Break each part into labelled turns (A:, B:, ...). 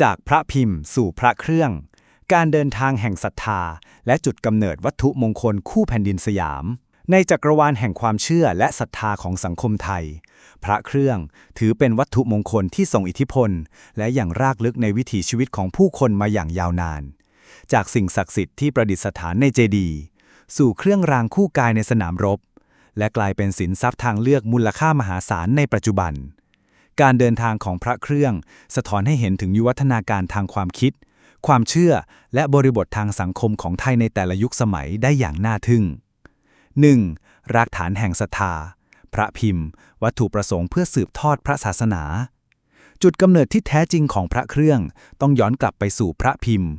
A: จากพระพิมพ์สู่พระเครื่อง การเดินทางแห่งศรัทธา และจุดกำเนิดวัตถุมงคลคู่แผ่นดินสยาม ในจักรวาลแห่งความเชื่อและศรัทธาของสังคมไทย พระเครื่องถือเป็นวัตถุมงคลที่ทรงอิทธิพล และอย่างรากลึกในวิถีชีวิตของผู้คนมาอย่างยาวนาน จากสิ่งศักดิ์สิทธิ์ที่ประดิษฐานในเจดีย์สู่เครื่องรางคู่กายในสนามรบ และกลายเป็นสินทรัพย์ทางเลือกมูลค่ามหาศาลในปัจจุบัน การเดินทางของพระเครื่อง สะท้อนให้เห็นถึงยุวัฒนาการทางความคิด ความเชื่อและบริบททางสังคมของไทยในแต่ละยุคสมัยได้อย่างน่าทึ่ง 1. รากฐานแห่งศรัทธา พระพิมพ์ วัตถุประสงค์เพื่อสืบทอดพระศาสนา จุดกำเนิดที่แท้จริงของพระเครื่องต้องย้อนกลับไปสู่พระพิมพ์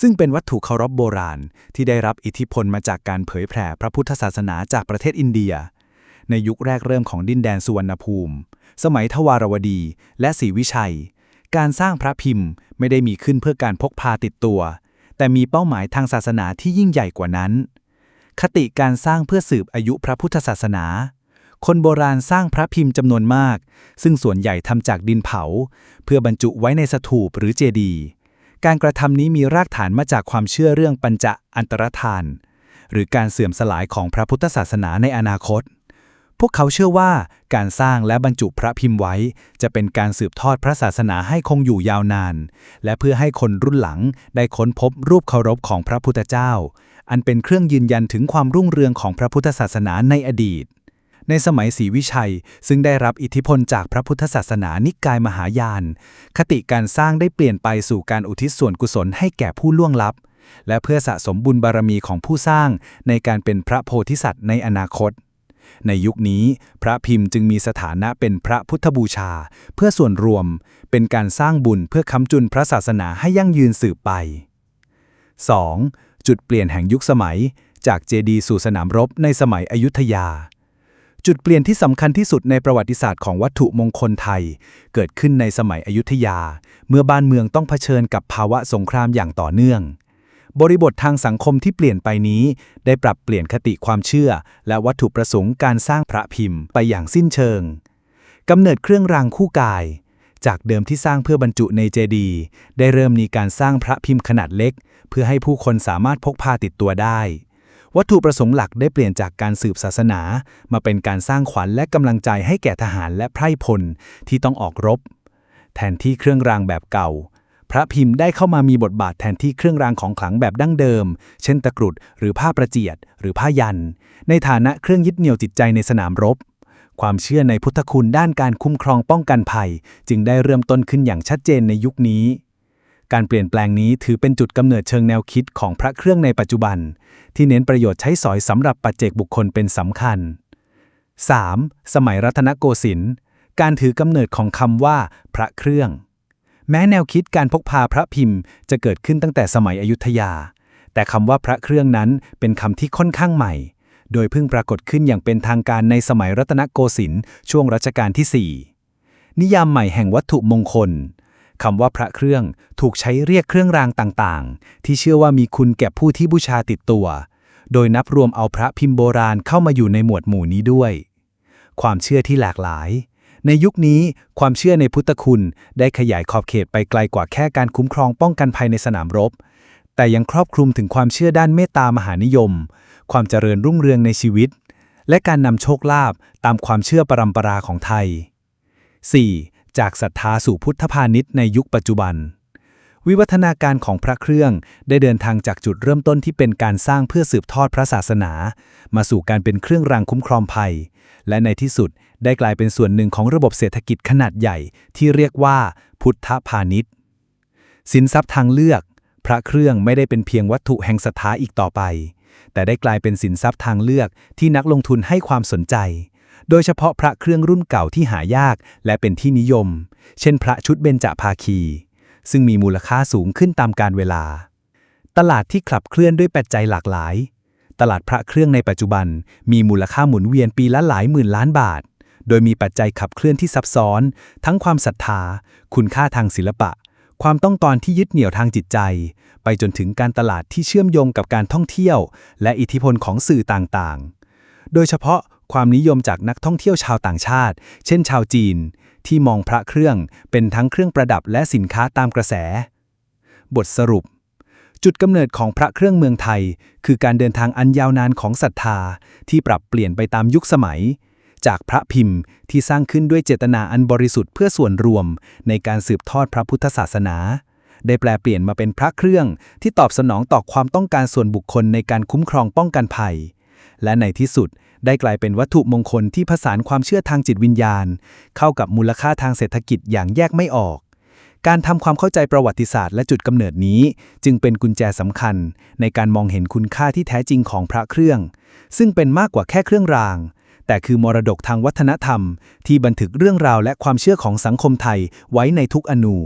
A: ซึ่งเป็นวัตถุเคารพโบราณที่ได้รับอิทธิพลมาจากการเผยแผ่พระพุทธศาสนาจากประเทศอินเดีย ในยุคแรกเริ่มของดินแดนสุวรรณภูมิ สมัยทวารวดีและศรีวิชัย การสร้างพระพิมพ์ไม่ได้มีขึ้นเพื่อการพกพาติดตัว แต่มีเป้าหมายทางศาสนาที่ยิ่งใหญ่กว่านั้น คติการสร้างเพื่อสืบอายุพระพุทธศาสนา คนโบราณสร้างพระพิมพ์จำนวนมาก ซึ่งส่วนใหญ่ทำจากดินเผา เพื่อบรรจุไว้ในสถูปหรือเจดีย์การกระทำนี้มีรากฐานมาจากความเชื่อเรื่องปัญจะอันตรธาน หรือการเสื่อมสลายของพระพุทธศาสนาในอนาคต พวกเขาเชื่อว่าการสร้างและบรรจุพระพิมพ์ไว้ จะเป็นการสืบทอดพระศาสนาให้คงอยู่ยาวนาน และเพื่อให้คนรุ่นหลังได้ค้นพบรูปเคารพของพระพุทธเจ้า อันเป็นเครื่องยืนยันถึงความรุ่งเรืองของพระพุทธศาสนาในอดีต ในสมัยศรีวิชัย ซึ่งได้รับอิทธิพลจากพระพุทธศาสนานิกายมหายาน คติการสร้างได้เปลี่ยนไปสู่การอุทิศส่วนกุศลให้แก่ผู้ล่วงลับ และเพื่อสะสมบุญบารมีของผู้สร้างในการเป็นพระโพธิสัตว์ในอนาคต ในยุคนี้พระพิมพ์จึงมีสถานะเป็นพระพุทธบูชา เพื่อส่วนรวมเป็นการสร้างบุญเพื่อค้ำจุนพระศาสนาให้ยั่งยืนสืบไป 2. จุดเปลี่ยนแห่งยุคสมัย จากเจดีย์สู่สนามรบในสมัยอยุธยา จุดเปลี่ยนที่สำคัญที่สุดในประวัติศาสตร์ของวัตถุมงคลไทย เกิดขึ้นในสมัยอยุธยา เมื่อบ้านเมืองต้องเผชิญกับภาวะสงครามอย่างต่อเนื่อง บริบททางสังคมที่เปลี่ยนไปนี้ ได้ปรับเปลี่ยนคติความเชื่อ และวัตถุประสงค์การสร้างพระพิมพ์ไปอย่างสิ้นเชิงกำเนิดเครื่องรางคู่กาย จากเดิมที่สร้างเพื่อบรรจุในเจดีย์ได้เริ่มมีการสร้างพระพิมพ์ขนาดเล็ก เพื่อให้ผู้คนสามารถพกพาติดตัวได้ วัตถุประสงค์หลักได้เปลี่ยนจากการสืบศาสนา มาเป็นการสร้างขวัญและกำลังใจให้แก่ทหารและไพร่พลที่ต้องออกรบ แทนที่เครื่องรางแบบเก่า พระพิมพ์ได้เข้ามามีบทบาทแทนที่เครื่องรางของขลังแบบดั้งเดิม เช่นตะกรุด หรือผ้าประเจียด หรือผ้ายัน ในฐานะเครื่องยึดเหนี่ยวจิตใจในสนามรบ ความเชื่อในพุทธคุณด้านการคุ้มครองป้องกันภัย จึงได้เริ่มต้นขึ้นอย่างชัดเจนในยุคนี้ การเปลี่ยนแปลงนี้ถือเป็นจุดกำเนิดเชิงแนวคิดของพระเครื่องในปัจจุบัน ที่เน้นประโยชน์ใช้สอยสำหรับปัจเจกบุคคลเป็นสำคัญ 3. สมัยรัตนโกสินทร์การถือกำเนิดของคำว่า พระเครื่อง แม้แนวคิดการพกพาพระพิมพ์จะเกิดขึ้นตั้งแต่สมัยอยุธยา แต่คำว่าพระเครื่องนั้นเป็นคำที่ค่อนข้างใหม่ โดยเพิ่งปรากฏขึ้นอย่างเป็นทางการในสมัยรัตนโกสินทร์ช่วงรัชกาลที่ 4 นิยามใหม่แห่งวัตถุมงคลคำว่าพระเครื่องถูกใช้เรียกเครื่องรางต่างๆ ที่เชื่อว่ามีคุณแก่ผู้ที่บูชาติดตัว โดยนับรวมเอาพระพิมพ์โบราณเข้ามาอยู่ในหมวดหมู่นี้ด้วย ความเชื่อที่หลากหลาย ในยุคนี้ความเชื่อในพุทธคุณได้ขยายขอบเขตไปไกลกว่าแค่การคุ้มครองป้องกันภัยในสนามรบ แต่ยังครอบคลุมถึงความเชื่อด้านเมตตามหานิยม ความเจริญรุ่งเรืองในชีวิต และการนำโชคลาภตามความเชื่อปรำปราของไทย 4. จากศรัทธาสู่พุทธพาณิชย์ในยุคปัจจุบัน วิวัฒนาการของพระเครื่อง ได้เดินทางจากจุดเริ่มต้นที่เป็นการสร้างเพื่อสืบทอดพระศาสนา มาสู่การเป็นเครื่องรางคุ้มครองภัย และในที่สุดได้กลายเป็นส่วนหนึ่งของระบบเศรษฐกิจขนาดใหญ่ ที่เรียกว่า พุทธพาณิชย์สินทรัพย์ทางเลือก พระเครื่องไม่ได้เป็นเพียงวัตถุแห่งศรัทธาอีกต่อไป แต่ได้กลายเป็นสินทรัพย์ทางเลือกที่นักลงทุนให้ความสนใจโดยเฉพาะพระเครื่องรุ่นเก่าที่หายากและเป็นที่นิยม เช่นพระชุดเบญจภาคี ซึ่งมีมูลค่าสูงขึ้นตามกาลเวลา ตลาดที่ขับเคลื่อนด้วยปัจจัยหลากหลาย ตลาดพระเครื่องในปัจจุบัน มีมูลค่าหมุนเวียนปีละหลายหมื่นล้านบาท โดยมีปัจจัยขับเคลื่อนที่ซับซ้อน ทั้งความศรัทธา คุณค่าทางศิลปะ ความต้องการที่ยึดเหนี่ยวทางจิตใจ ไปจนถึงการตลาดที่เชื่อมโยงกับการท่องเที่ยว และอิทธิพลของสื่อต่างๆ โดยเฉพาะความนิยมจากนักท่องเที่ยวชาวต่างชาติ เช่นชาวจีน ที่มองพระเครื่องเป็นทั้งเครื่องประดับและสินค้าตามกระแส บทสรุป จุดกำเนิดของพระเครื่องเมืองไทย คือการเดินทางอันยาวนานของศรัทธาที่ปรับเปลี่ยนไปตามยุคสมัย จากพระพิมพ์ที่สร้างขึ้นด้วยเจตนาอันบริสุทธิ์เพื่อส่วนรวม ในการสืบทอดพระพุทธศาสนา ได้แปลเปลี่ยนมาเป็นพระเครื่องที่ตอบสนองต่อความต้องการส่วนบุคคลในการคุ้มครองป้องกันภัย และในที่สุด ได้กลายเป็นวัตถุมงคลที่ผสานความเชื่อทางจิตวิญญาณ เข้ากับมูลค่าทางเศรษฐกิจอย่างแยกไม่ออก การทำความเข้าใจประวัติศาสตร์และจุดกำเนิดนี้ จึงเป็นกุญแจสำคัญ ในการมองเห็นคุณค่าที่แท้จริงของพระเครื่อง ซึ่งเป็นมากกว่าแค่เครื่องราง แต่คือมรดกทางวัฒนธรรม ที่บันทึกเรื่องราวและความเชื่อของสังคมไทยไว้ในทุกอนู